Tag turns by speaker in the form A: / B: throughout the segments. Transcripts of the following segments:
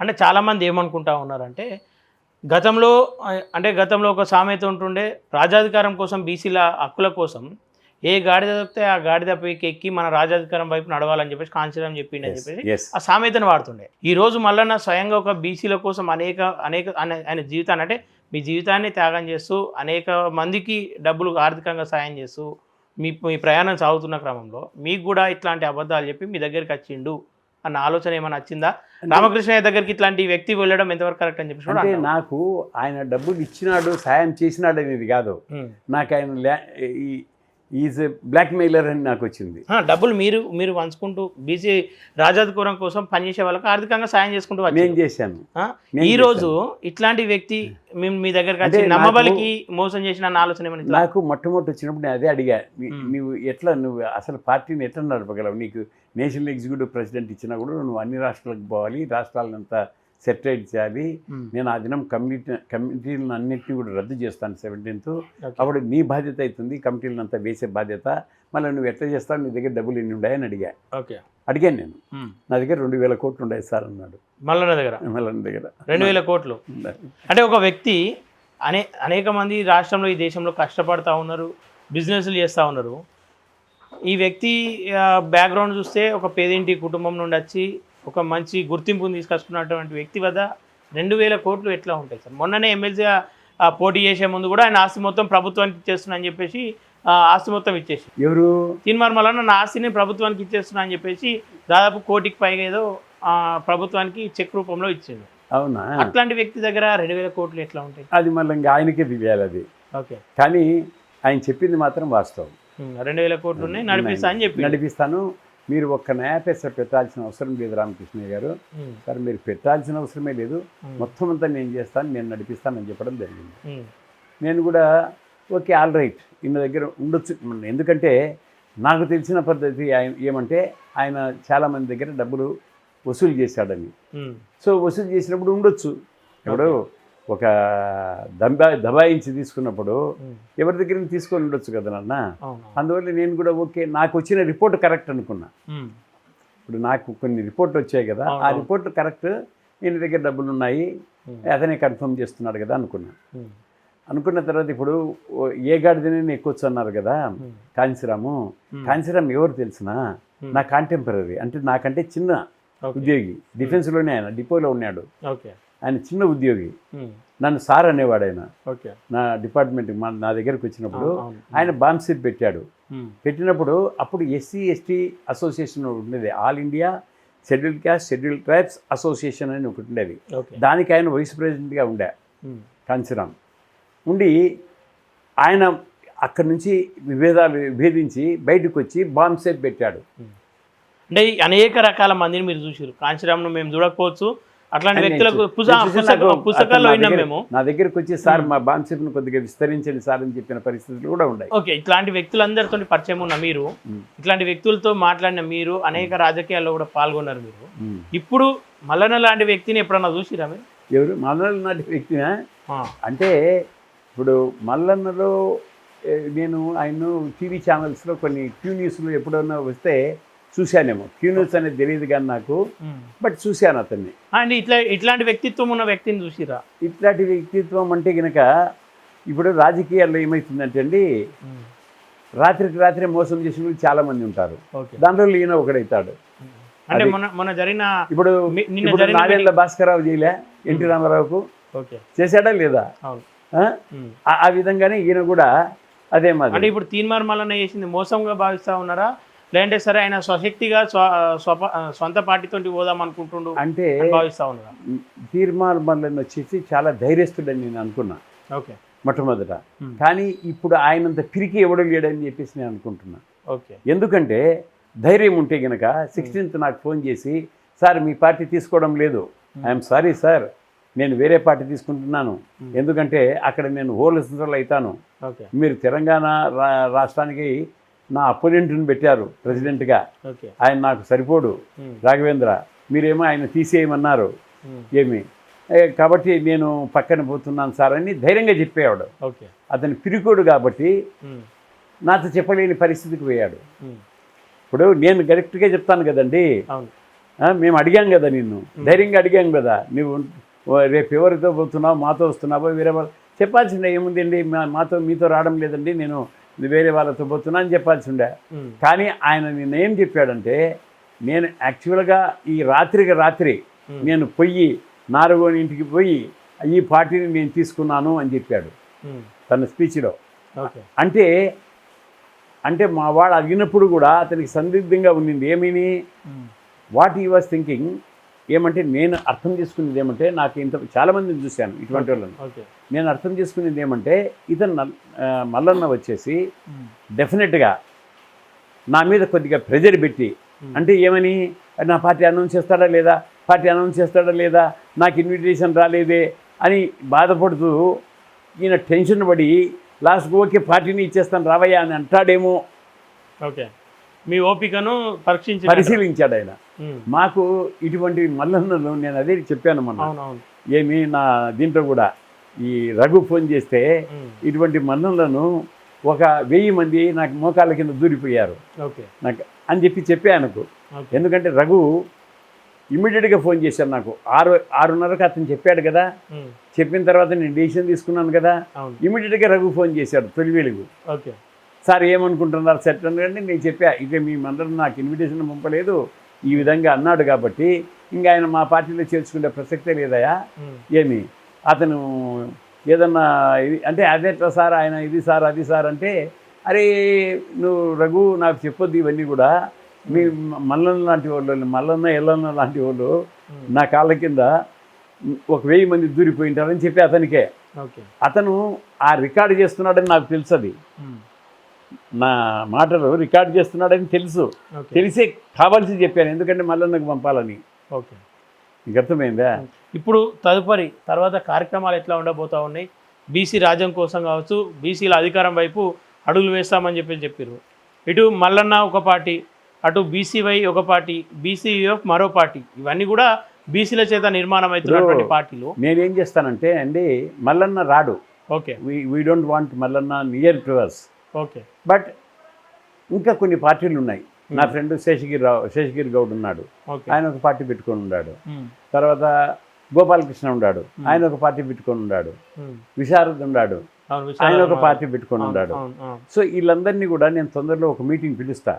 A: అంటే చాలామంది ఏమనుకుంటా ఉన్నారంటే గతంలో అంటే గతంలో ఒక సామెత ఉంటుండే రాజాధికారం కోసం బీసీల హక్కుల కోసం ఏ గాడిద దొరికితే ఆ గాడిద పైకి ఎక్కి మన రాజాధికారం వైపు నడవాలని చెప్పేసి కాంచీరామ్ చెప్పిండి అని చెప్పేసి ఆ సామెతను వాడుతుండే. ఈ రోజు మల్లన్న స్వయంగా ఒక బీసీల కోసం అనేక అనేక అనే- ఆయన జీవితాన్ని అంటే మీ జీవితాన్ని త్యాగం చేస్తూ అనేక మందికి డబ్బులు ఆర్థికంగా సాయం చేస్తూ మీ మీ ప్రయాణం సాగుతున్న క్రమంలో మీకు కూడా ఇట్లాంటి అబద్ధాలు చెప్పి మీ దగ్గరికి వచ్చిండు అన్న ఆలోచన ఏమైనా వచ్చిందా? రామకృష్ణయ్య దగ్గరికి ఇట్లాంటి వ్యక్తి వెళ్ళడం ఎంతవరకు కరెక్ట్ అని చెప్పి
B: అంటే. నాకు ఆయన డబ్బులు ఇచ్చినాడు సాయం చేసినాడు అనేది కాదు. నాకు ఆయన ఈజ్ బ్లాక్ మెయిలర్ అని నాకు వచ్చింది.
A: డబ్బులు మీరు మీరు పంచుకుంటూ బీసీ రాజాధికారం కోసం పనిచేసే వాళ్ళకి ఆర్థికంగా సాయం చేసుకుంటూ
B: నేను చేశాను.
A: ఈ రోజు ఇట్లాంటి వ్యక్తి మేము మీ దగ్గరకు వచ్చి నమ్మబలికి మోసం చేసిన ఆలోచన ఏమైనా?
B: నాకు మొట్టమొదటి వచ్చినప్పుడు నేను అదే అడిగా. నువ్వు ఎట్లా నువ్వు అసలు పార్టీని ఎట్లా నడపగలవు? నీకు నేషనల్ ఎగ్జిక్యూటివ్ ప్రెసిడెంట్ ఇచ్చినా కూడా నువ్వు అన్ని రాష్ట్రాలకు పోవాలి రాష్ట్రాలనంతా సెటరేట్ చేయాలి. నేను ఆ దినం కమిటీ కమిటీలను అన్నింటినీ కూడా రద్దు చేస్తాను సెవెంటీన్త్. అప్పుడు నీ బాధ్యత అవుతుంది కమిటీలను అంతా వేసే బాధ్యత. మళ్ళీ నువ్వు ఎట్లా చేస్తావు? నీ దగ్గర డబ్బులు ఎన్ని ఉన్నాయని అడిగా.
A: ఓకే.
B: అడిగాను నేను. నా దగ్గర రెండు వేల కోట్లు ఉన్నాయి సార్ అన్నాడు.
A: మల్లన్న దగ్గర?
B: మళ్ళీ నా దగ్గర.
A: రెండు వేల కోట్లు? అంటే ఒక వ్యక్తి అనే అనేక మంది రాష్ట్రంలో ఈ దేశంలో కష్టపడతా ఉన్నారు బిజినెస్లు చేస్తూ ఉన్నారు. ఈ వ్యక్తి బ్యాక్గ్రౌండ్ చూస్తే ఒక పేదింటి కుటుంబం నుండి వచ్చి ఒక మంచి గుర్తింపును తీసుకొచ్చుకున్నటువంటి వ్యక్తి వద్ద రెండు వేల కోట్లు ఎట్లా ఉంటాయి సార్? మొన్ననే ఎమ్మెల్సీగా పోటీ చేసే ముందు కూడా ఆయన ఆస్తి మొత్తం ప్రభుత్వానికి ఇచ్చేస్తున్నా అని చెప్పేసి ఆస్తి మొత్తం ఇచ్చేసి.
B: ఎవరు?
A: తీన్మార్ మల్లన్న నా ఆస్తిని ప్రభుత్వానికి ఇచ్చేస్తున్నా అని చెప్పేసి దాదాపు కోటికి పైగా ఏదో ప్రభుత్వానికి చెక్ రూపంలో ఇచ్చింది
B: అవునా?
A: అట్లాంటి వ్యక్తి దగ్గర రెండు వేల కోట్లు ఎట్లా ఉంటాయి?
B: అది మళ్ళీ ఇంకా ఆయనకే తెలియాలి అది.
A: ఓకే.
B: కానీ ఆయన చెప్పింది మాత్రం వాస్తవం.
A: రెండు వేల కోట్లు ఉన్నాయి నడిపిస్తా అని చెప్పి.
B: నడిపిస్తాను. మీరు ఒక్క నయా పైసా పెట్టాల్సిన అవసరం లేదు రామకృష్ణయ్య గారు. సార్ మీరు పెట్టాల్సిన అవసరమే లేదు. మొత్తం అంతా నేను చేస్తాను నేను నడిపిస్తానని చెప్పడం జరిగింది. నేను కూడా ఓకే ఆల్ రైట్ ఈయన దగ్గర ఉండొచ్చు. ఎందుకంటే నాకు తెలిసిన పద్ధతి ఆయన ఏమంటే ఆయన చాలామంది దగ్గర డబ్బులు వసూలు చేశాడని. సో వసూలు చేసినప్పుడు ఉండొచ్చు. ఇప్పుడు ఒక దంబా దబాయించి తీసుకున్నప్పుడు ఎవరి దగ్గర తీసుకొని ఉండొచ్చు కదా నాన్న? అందువల్ల నేను కూడా ఓకే నాకు వచ్చిన రిపోర్ట్ కరెక్ట్ అనుకున్నా. ఇప్పుడు నాకు కొన్ని రిపోర్ట్లు వచ్చాయి కదా ఆ. రిపోర్ట్ కరెక్ట్ ఈయన దగ్గర డబ్బులు ఉన్నాయి అతనే కన్ఫర్మ్ చేస్తున్నాడు కదా అనుకున్నా. అనుకున్న తర్వాత ఇప్పుడు ఏ గాడిదనే ఎక్కొచ్చు అన్నారు కదా కాంచీరాము.
A: ఉమ్,
B: కాంచీరామ్ ఎవరు తెలిసిన? నా కాంటెంపరీ అంటే నాకంటే చిన్న ఉద్యోగి డిఫెన్స్లోనే ఆయన డిపోలో ఉన్నాడు.
A: ఓకే.
B: ఆయన చిన్న ఉద్యోగి. నన్ను సార్ అనేవాడు ఆయన
A: ఓకే.
B: నా డిపార్ట్మెంట్ నా దగ్గరకు వచ్చినప్పుడు. ఆయన బాంబ్ సీట్ పెట్టాడు. పెట్టినప్పుడు అప్పుడు ఎస్సీ ఎస్టీ అసోసియేషన్ ఉండేది. All India scheduled caste scheduled tribes association అని ఒకటి ఉండేది. దానికి ఆయన వైస్ ప్రెసిడెంట్గా ఉండే. కాంచీరామ్ ఉండి ఆయన అక్కడి నుంచి విభేదాలు విభేదించి బయటకు వచ్చి బాంబ్ సెట్ పెట్టాడు.
A: అంటే అనేక రకాల మందిని మీరు చూసారు కాంచీరామ్ను మేము చూడకపోవచ్చు. అట్లాంటి వ్యక్తులకు పుస్తకాల్లో విన్నాం మేము
B: నా దగ్గరకు వచ్చి సార్ మా బాంబ్ సెట్ను కొద్దిగా విస్తరించండి సార్ అని చెప్పిన పరిస్థితులు కూడా ఉన్నాయి.
A: ఓకే ఇట్లాంటి వ్యక్తులందరితో పరిచయం ఉన్న మీరు. ఇట్లాంటి వ్యక్తులతో మాట్లాడిన మీరు అనేక రాజకీయాల్లో కూడా పాల్గొన్నారు మీరు. ఇప్పుడు మల్లన్న లాంటి వ్యక్తిని ఎప్పుడన్నా చూసిరా మీరు?
B: ఎవరు? మల్లన్న నాటి వ్యక్తినా? అంటే ఇప్పుడు మల్లన్నలో నేను ఆయన టీవీ ఛానల్స్లో కొన్ని క్యూ న్యూస్లో ఎప్పుడన్నా వస్తే చూశానేమో. క్యూ న్యూస్ అనేది తెలియదు కానీ నాకు. బట్ చూశాను అతన్ని.
A: అండ్ ఇట్లా ఇట్లాంటి వ్యక్తిత్వం ఉన్న వ్యక్తిని చూసిరా?
B: ఇట్లాంటి వ్యక్తిత్వం అంటే కనుక ఇప్పుడు రాజకీయాల్లో ఏమవుతుందంటే అండి రాత్రికి రాత్రి మోసం చేసిన వాళ్ళు చాలామంది ఉంటారు.
A: ఓకే.
B: దాంట్లో ఈయన ఒకడవుతాడు
A: అంటే జరిగిన
B: ఇప్పుడు నాదెండ్ల భాస్కరరావు చేయలే ఎన్టీ రామారావుకు. చేశాడా లేదా? ఆ? విధంగానే ఈయన కూడా అదే
A: అంటే
B: మాది
A: ఇప్పుడు తీన్మార్ మల్లన్న చేసింది మోసంగా భావిస్తా ఉన్నారా? లేదంటే సరే ఆయన స్వశక్తిగా స్వ సొంత పార్టీతో పోదాం అనుకుంటుండు
B: అంటే
A: భావిస్తా ఉన్నారా
B: తీర్మాన మల్లన్ వచ్చేసి చాలా ధైర్యస్తుడని నేను అనుకున్నా.
A: ఓకే.
B: మొట్టమొదట. కానీ ఇప్పుడు ఆయనంత పిరికి ఎవడు లేడని చెప్పేసి నేను అనుకుంటున్నా.
A: ఓకే.
B: ఎందుకంటే ధైర్యం ఉంటే గనక సిక్స్టీన్త్ నాకు ఫోన్ చేసి సార్ మీ పార్టీ తీసుకోవడం లేదు. I'm sorry sir. నేను వేరే పార్టీ తీసుకుంటున్నాను. ఎందుకంటే అక్కడ నేను హోల్ అవుతాను.
A: ఓకే.
B: మీరు తెలంగాణ రా రాష్ట్రానికి నా అపోనెంట్ని పెట్టారు ప్రెసిడెంట్గా. ఆయన నాకు సరిపోడు. రాఘవేంద్ర మీరేమో ఆయన తీసేయమన్నారు. ఏమి? కాబట్టి నేను పక్కన పోతున్నాను సార్ అని ధైర్యంగా చెప్పేవాడు. అతను పిరికోడు కాబట్టి. నాతో చెప్పలేని పరిస్థితికి పోయాడు. ఇప్పుడు నేను కరెక్ట్గా చెప్తాను కదండి. మేము అడిగాం కదా నిన్ను. ధైర్యంగా అడిగాం కదా. నువ్వు రేపు ఎవరితో పోతున్నావు మాతో వస్తున్నావో వేరే వాళ్ళు చెప్పాల్సిండే ఏముందండి మాతో మీతో రావడం లేదండి. నేను వేరే వాళ్ళతో పోతున్నా అని చెప్పాల్సిండే
A: ఉమ్,
B: కానీ ఆయన నిన్న ఏం చెప్పాడంటే నేను యాక్చువల్గా ఈ రాత్రికి రాత్రి. నేను పొయ్యి నారగోని ఇంటికి పోయి ఈ పార్టీని నేను తీసుకున్నాను అని చెప్పాడు. తన స్పీచ్లో. అంటే అంటే మా వాడు అడిగినప్పుడు కూడా అతనికి సందిగ్ధంగా ఉండింది. ఏమీని? వాట్ ఈ వాజ్ థింకింగ్ ఏమంటే నేను అర్థం చేసుకునేది ఏమంటే నాకు ఇంత చాలామందిని చూశాను ఇటువంటి వాళ్ళని. నేను అర్థం చేసుకునేది ఏమంటే ఇతను మల్లన్న వచ్చేసి డెఫినెట్గా నా మీద కొద్దిగా ప్రెజర్ పెట్టి. అంటే ఏమని నా పార్టీ అనౌన్స్ చేస్తాడా లేదా? పార్టీ అనౌన్స్ చేస్తాడా లేదా? నాకు ఇన్విటేషన్ రాలేదే అని బాధపడుతూ ఈయన టెన్షన్ పడి లాస్ట్కి ఓకే పార్టీని ఇచ్చేస్తాను రావయ్యా అని అంటాడేమో
A: ఓకే. మీ ఓపికను పరీక్షించి
B: పరిశీలించాడు ఆయన. మాకు ఇటువంటి మల్లన్నలు నేను అదే చెప్పాను మొన్న. ఏమి నా దీంట్లో కూడా ఈ రఘు ఫోన్ చేస్తే ఇటువంటి మల్లన్నలను ఒక వెయ్యి మంది నాకు మోకాళ్ళ కింద దూరిపోయారు. నాకు అని చెప్పి చెప్పా ఆయనకు.
A: ఓకే.
B: ఎందుకంటే రఘు ఇమ్మీడియట్గా ఫోన్ చేశాను నాకు. ఆరు ఆరున్నరకు అతను చెప్పాడు కదా. చెప్పిన తర్వాత నేను డిసిషన్ తీసుకున్నాను కదా.
A: అవును.
B: ఇమ్మీడియట్గా రఘు ఫోన్ చేశాడు తొలి వెలుగు సార్ ఏమనుకుంటున్నారు సెట్ అంటే నేను చెప్పా ఇక మీ మందరం నాకు ఇన్విటేషన్ పంపలేదు. ఈ విధంగా అన్నాడు కాబట్టి ఇంకా ఆయన మా పార్టీలో చేర్చుకునే ప్రసక్తే లేదయా? ఏమి? అతను ఏదన్నా ఇది అంటే అదేట్లా సార్ ఆయన ఇది సార్ అది సార్ అంటే అరే నువ్వు రఘు నాకు చెప్పొద్దు ఇవన్నీ కూడా. మీ మల్లన్న లాంటి వాళ్ళు మల్లన్న ఎల్లన్న లాంటి వాళ్ళు నా కాళ్ళ కింద ఒక వెయ్యి మంది దూరిపోయింటారని చెప్పి అతనికే. అతను ఆ రికార్డు చేస్తున్నాడని నాకు తెలుసు అది నా మాటలు రికార్డు చేస్తున్నాడని తెలుసు. తెలిసే కావాల్సి చెప్పాను. ఎందుకంటే మల్లన్నకు పంపాలని.
A: ఓకే.
B: నీకు అర్థమైందా?
A: ఇప్పుడు తదుపరి తర్వాత కార్యక్రమాలు ఎట్లా ఉండబోతా ఉన్నాయి? బీసీ రాజ్యం కోసం కావచ్చు బీసీల అధికారం వైపు అడుగులు వేస్తామని చెప్పి చెప్పారు ఇటు మల్లన్న ఒక పార్టీ అటు బీసీవై ఒక పార్టీ బీసీఎఫ్ మరో పార్టీ ఇవన్నీ కూడా బీసీల చేత నిర్మాణం అవుతున్నటువంటి పార్టీలు.
B: నేనేం చేస్తానంటే అండి మల్లన్న రాడు.
A: Okay.
B: We we don't want Mallanna near to us
A: okay.
B: But ఇంకా కొన్ని పార్టీలు ఉన్నాయి. నా ఫ్రెండ్ శేషగిరి రావు శేషగిరి గౌడ్ ఉన్నాడు. ఆయన ఒక పార్టీ పెట్టుకొని ఉన్నాడు.
A: ఉమ్,
B: తర్వాత గోపాలకృష్ణ ఉన్నాడు. ఆయన ఒక పార్టీ పెట్టుకొని ఉన్నాడు. విశారద్ ఉన్నాడు. ఆయన ఒక పార్టీ పెట్టుకొని ఉన్నాడు. సో వీళ్ళందరినీ కూడా నేను తొందరలో ఒక మీటింగ్ పిలుస్తా.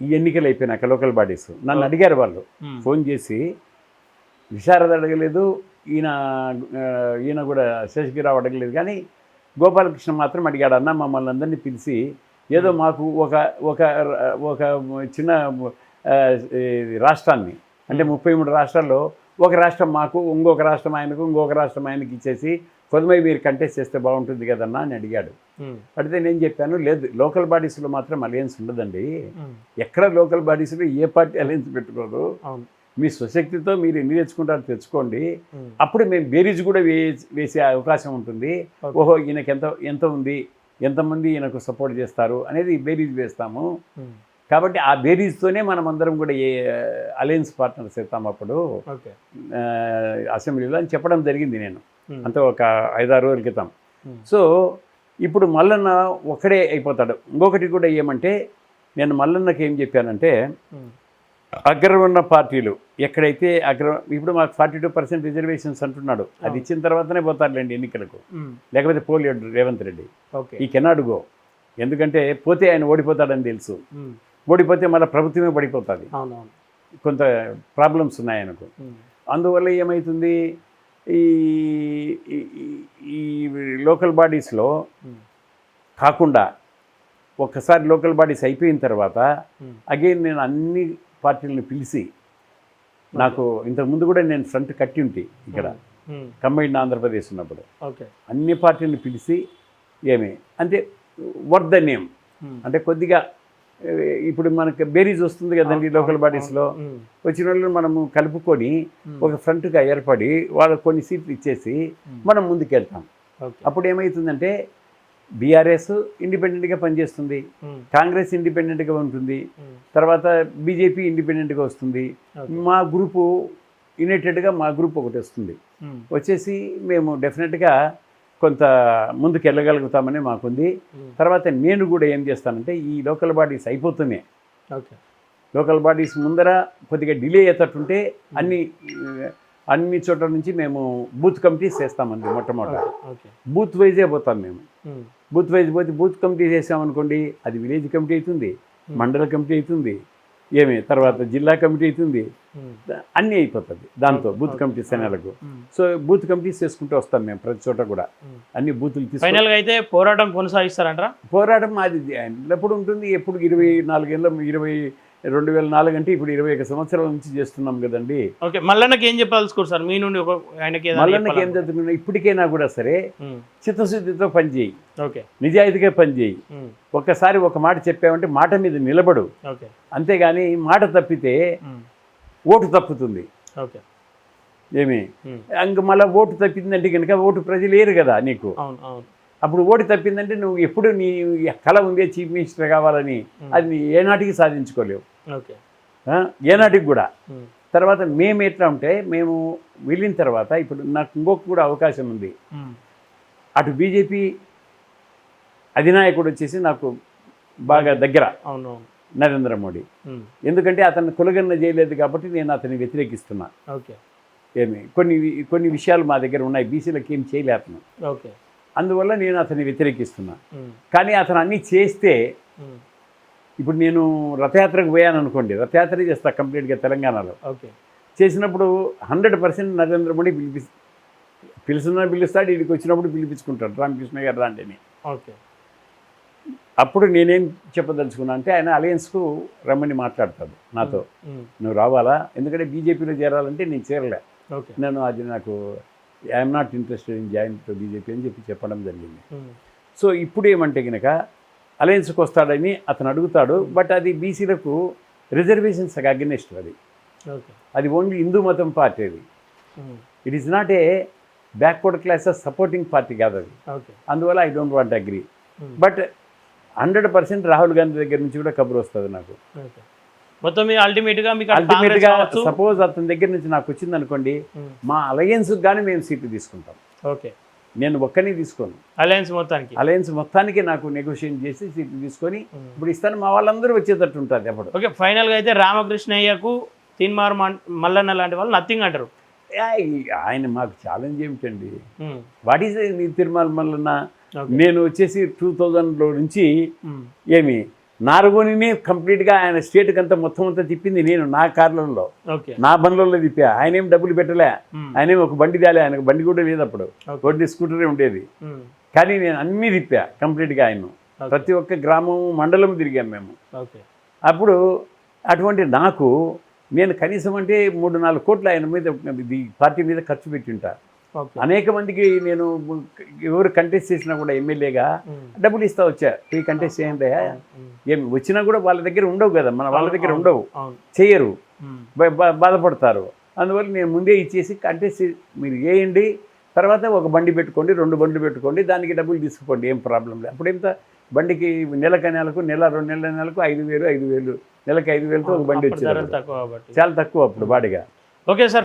B: ఈ ఎన్నికలు అయిపోయినాక లోకల్ బాడీస్. నన్ను అడిగారు వాళ్ళు. ఫోన్ చేసి విశారద అడగలేదు ఈయన ఈయన కూడా శేషగిరావు అడగలేదు కానీ గోపాలకృష్ణ మాత్రం అడిగాడు అన్న మమ్మల్ని అందరినీ పిలిచి ఏదో మాకు ఒక ఒక ఒక చిన్న రాష్ట్రాన్ని అంటే ముప్పై మూడు రాష్ట్రాల్లో ఒక రాష్ట్రం మాకు ఇంకొక రాష్ట్రం ఆయనకు ఇంకొక రాష్ట్రం ఆయనకి ఇచ్చేసి కొద్దిమై మీరు కంటెస్ట్ చేస్తే బాగుంటుంది కదన్నా అని అడిగాడు. అడిగితే నేను చెప్పాను లేదు లోకల్ బాడీస్లో మాత్రం అలయన్స్ ఉండదండి. ఎక్కడ లోకల్ బాడీస్లో ఏ పార్టీ అలయన్స్ పెట్టుకోదు.
A: అవును.
B: మీ స్వశక్తితో మీరు ఎన్ని తెచ్చుకుంటారో తెచ్చుకోండి. అప్పుడు మేము బేరీజ్ కూడా వే వేసే అవకాశం ఉంటుంది. ఓహో ఈయనకి ఎంత ఎంత ఉంది? ఎంతమంది ఈయనకు సపోర్ట్ చేస్తారు? అనేది బేరీజ్ వేస్తాము. కాబట్టి ఆ బేరీజ్తోనే మనం అందరం కూడా ఏ అలయన్స్ పార్ట్నర్స్ అవుతాం అప్పుడు. అసెంబ్లీలో అని చెప్పడం జరిగింది నేను. అంతే ఒక ఐదారు రోజుల క్రితం. సో ఇప్పుడు మల్లన్న ఒక్కడే అయిపోతాడు. ఇంకొకటి కూడా ఏమంటే నేను మల్లన్నకి ఏం చెప్పానంటే అగ్ర ఉన్న పార్టీలు ఎక్కడైతే అగ్ర ఇప్పుడు మాకు ఫార్టీ టూ పర్సెంట్ రిజర్వేషన్స్ అంటున్నాడు. అది ఇచ్చిన తర్వాతనే పోతారులేండి ఎన్నికలకు. లేకపోతే పోలేడు రేవంత్ రెడ్డి.
A: ఓకే.
B: ఈ కెనాడ్ గో. ఎందుకంటే పోతే ఆయన ఓడిపోతాడని తెలుసు. ఓడిపోతే మళ్ళీ ప్రభుత్వమే పడిపోతుంది. కొంత ప్రాబ్లమ్స్ ఉన్నాయి ఆయనకు. అందువల్ల ఏమవుతుంది ఈ ఈ- లోకల్ బాడీస్లో కాకుండా ఒక్కసారి లోకల్ బాడీస్ అయిపోయిన తర్వాత అగైన్ నేను అన్ని పార్టీలను పిలిచి నాకు ఇంతకుముందు కూడా నేను ఫ్రంట్ కట్టి ఉంటే ఇక్కడ.
A: ఉమ్,
B: కంబైన్డ్ ఆంధ్రప్రదేశ్ ఉన్నప్పుడు. అన్ని పార్టీలను పిలిచి ఏమి? అంటే వర్త్ ద నేమ్ అంటే కొద్దిగా ఇప్పుడు మనకి బేరీజ్ వస్తుంది కదండి లోకల్ బాడీస్లో వచ్చిన వాళ్ళు మనము కలుపుకొని ఒక ఫ్రంట్గా ఏర్పడి వాళ్ళకి కొన్ని సీట్లు ఇచ్చేసి మనం ముందుకెళ్తాం. అప్పుడు ఏమవుతుందంటే బీఆర్ఎస్ ఇండిపెండెంట్గా పనిచేస్తుంది.
A: ఉమ్,
B: కాంగ్రెస్ ఇండిపెండెంట్గా ఉంటుంది.
A: ఉమ్,
B: తర్వాత బీజేపీ ఇండిపెండెంట్గా వస్తుంది. మా గ్రూపు యునైటెడ్గా మా గ్రూప్ ఒకటి వస్తుంది.
A: ఉమ్,
B: వచ్చేసి మేము డెఫినెట్గా కొంత ముందుకు వెళ్ళగలుగుతామని మాకుంది తర్వాత నేను కూడా ఏం చేస్తానంటే ఈ లోకల్ బాడీస్ అయిపోతూనే
A: ఓకే
B: లోకల్ బాడీస్ ముందర కొద్దిగా డిలే అయ్యేటట్టుంటే అన్ని అన్ని చోట్ల నుంచి మేము బూత్ కమిటీస్ చేస్తామండి మొట్టమొదట. బూత్ వైజే పోతాం మేము. బూత్ వైజ్ పోతే బూత్ కమిటీ చేసామనుకోండి అది విలేజ్ కమిటీ అవుతుంది మండల కమిటీ అవుతుంది ఏమి తర్వాత జిల్లా కమిటీ అవుతుంది ద- అన్నీ అయిపోతుంది. దాంతో బూత్ కమిటీస్ అనేలకు. సో బూత్ కమిటీస్ చేసుకుంటూ వస్తాం మేము ప్రతి చోట కూడా. అన్ని బూతులు తీసుకు
A: ఫైనల్గా అయితే పోరాటం కొనసాగిస్తారంటారా?
B: పోరాటం అది ఎప్పుడు ఉంటుంది ఎప్పుడు ఇరవై నాలుగేళ్ళ ఇరవై రెండు వేల నాలుగు అంటే ఇప్పుడు ఇరవై ఒక సంవత్సరాల నుంచి చేస్తున్నాం కదండి.
A: ఓకే మల్లన్నకి ఏం చెప్పాల్సుకోరు సార్? మీ నుండి ఆయనకి
B: మళ్ళీ ఏం చదువుకున్నా ఇప్పటికైనా కూడా సరే చిత్తశుద్ధితో పనిచేయి
A: ఓకే.
B: నిజాయితీగా పనిచేయి ఒక్కసారి ఒక మాట చెప్పామంటే మాట మీద నిలబడు.
A: ఓకే.
B: అంతేగాని మాట తప్పితే ఓటు తప్పుతుంది.
A: ఓకే.
B: ఏమి? ఇంక మళ్ళీ ఓటు తప్పిందంటే కనుక ఓటు ప్రజలు లేరు కదా నీకు. అప్పుడు ఓటు తప్పిందంటే నువ్వు ఎప్పుడు నీ కళ ఉందే చీఫ్ మినిస్టర్ కావాలని అది ఏనాటికి సాధించుకోలేవు? ఏనాటికి కూడా. తర్వాత మేము ఎట్లా ఉంటే మేము వెళ్ళిన తర్వాత ఇప్పుడు నాకు ఇంకొక కూడా అవకాశం ఉంది. అటు బీజేపీ అధినాయకుడు వచ్చేసి నాకు బాగా దగ్గర నరేంద్ర మోడీ. ఎందుకంటే అతను కులగన్న చేయలేదు కాబట్టి నేను అతన్ని వ్యతిరేకిస్తున్నా.
A: ఓకే.
B: ఏమి? కొన్ని కొన్ని విషయాలు మా దగ్గర ఉన్నాయి. బీసీలకు ఏం
A: ఓకే.
B: అందువల్ల నేను అతన్ని వ్యతిరేకిస్తున్నా. కానీ అతను అన్నీ చేస్తే ఇప్పుడు నేను రథయాత్రకు పోయాను అనుకోండి రథయాత్ర చేస్తా కంప్లీట్గా తెలంగాణలో.
A: ఓకే.
B: చేసినప్పుడు హండ్రెడ్ పర్సెంట్ నరేంద్ర మోడీ పిలిపి పిలుస్తున్నా పిలుస్తాడు ఇక్కడికి వచ్చినప్పుడు పిలిపించుకుంటాడు రామకృష్ణ గారు రాండి అని
A: ఓకే.
B: అప్పుడు నేనేం చెప్పదలుచుకున్నా అంటే ఆయన అలయన్స్కు రమ్మని మాట్లాడతాడు నాతో. నువ్వు రావాలా? ఎందుకంటే బీజేపీలో చేరాలంటే నేను చేరలే. నేను అది నాకు I'm not interested in join to BJP అని చెప్పి చెప్పడం జరిగింది. సో ఇప్పుడు ఏమంటే కనుక అలయన్స్కి వస్తాడని అతను అడుగుతాడు. బట్ అది బీసీలకు రిజర్వేషన్స్ అగెనిస్ట్ అది. అది ఓన్లీ హిందూ మతం పార్టీ అది. It is not a backward classes supporting party కాదు అది. అందువల్ల I don't want agree but hundred percent Rahul Gandhi దగ్గర నుంచి కూడా కబురు వస్తుంది నాకు.
A: మొత్తం మీకు అటు
B: అల్టిమేట్ కాంగ్రెస్గా
A: కావచ్చు.
B: సపోజ్ అతని దగ్గర నుంచి నాకు వచ్చింది అనుకోండి మా అలయన్స్కి కానీ మేము సీట్లు తీసుకుంటాం.
A: ఓకే.
B: నేను ఒక్కని తీసుకోను
A: అలయన్స్ మొత్తానికి.
B: అలయన్స్ మొత్తానికి నాకు నెగోషియేట్ చేసి సీట్లు తీసుకొని
A: ఉమ్.
B: ఇప్పుడు ఇస్తాను. మా వాళ్ళందరూ వచ్చేటట్టు ఉంటుంది అప్పుడు
A: ఓకే ఫైనల్గా అయితే రామకృష్ణయ్యకు తీన్మార్ మల్లన్న లాంటి వాళ్ళు నథింగ్ అంటారు.
B: ఆయన మాకు ఛాలెంజ్ ఏమిటండి? What is Tirumala Mallanna? నేను వచ్చేసి టూ థౌజండ్లో నుంచి
A: ఉమ్,
B: ఏమి? నారగోనిని కంప్లీట్గా ఆయన స్టేట్కి అంతా మొత్తం అంతా తిప్పింది నేను నా కార్లలో. నా బండ్లలో తిప్పా. ఆయన ఏం డబ్బులు పెట్టలే. ఆయన ఒక బండి తేలే. ఆయనకు బండి కూడా లేదు అప్పుడు. ఒకటి స్కూటరే ఉండేది. కానీ నేను అన్నీ తిప్పా కంప్లీట్గా ఆయన. ప్రతి ఒక్క గ్రామం మండలం తిరిగాం మేము. అప్పుడు అటువంటి నాకు నేను కనీసం అంటే మూడు నాలుగు కోట్లు ఆయన మీద ఇది పార్టీ మీద ఖర్చు పెట్టింటా. అనేక మందికి నేను ఎవరు కంటెస్ట్ చేసినా కూడా ఎమ్మెల్యేగా డబ్బులు ఇస్తా వచ్చా. ఈ కంటెస్ట్ చేయండి
A: ఉమ్,
B: ఏం వచ్చినా కూడా వాళ్ళ దగ్గర ఉండవు కదా మన వాళ్ళ దగ్గర ఉండవు. చేయరు బాధపడతారు. అందువల్ల నేను ముందే ఇచ్చేసి కంటెస్ట్ మీరు వేయండి తర్వాత ఒక బండి పెట్టుకోండి రెండు బండ్లు పెట్టుకోండి దానికి డబ్బులు తీసుకోండి ఏం ప్రాబ్లం లేదు. అప్పుడు ఎంత? బండికి నెలకు నెలకు నెల రెండు నెలల నెలకు ఐదు వేలు ఐదు వేలు. నెలకు ఐదు వేలతో ఒక బండి వచ్చేది చాలా తక్కువ అప్పుడు బాడిగా.
A: Okay sir.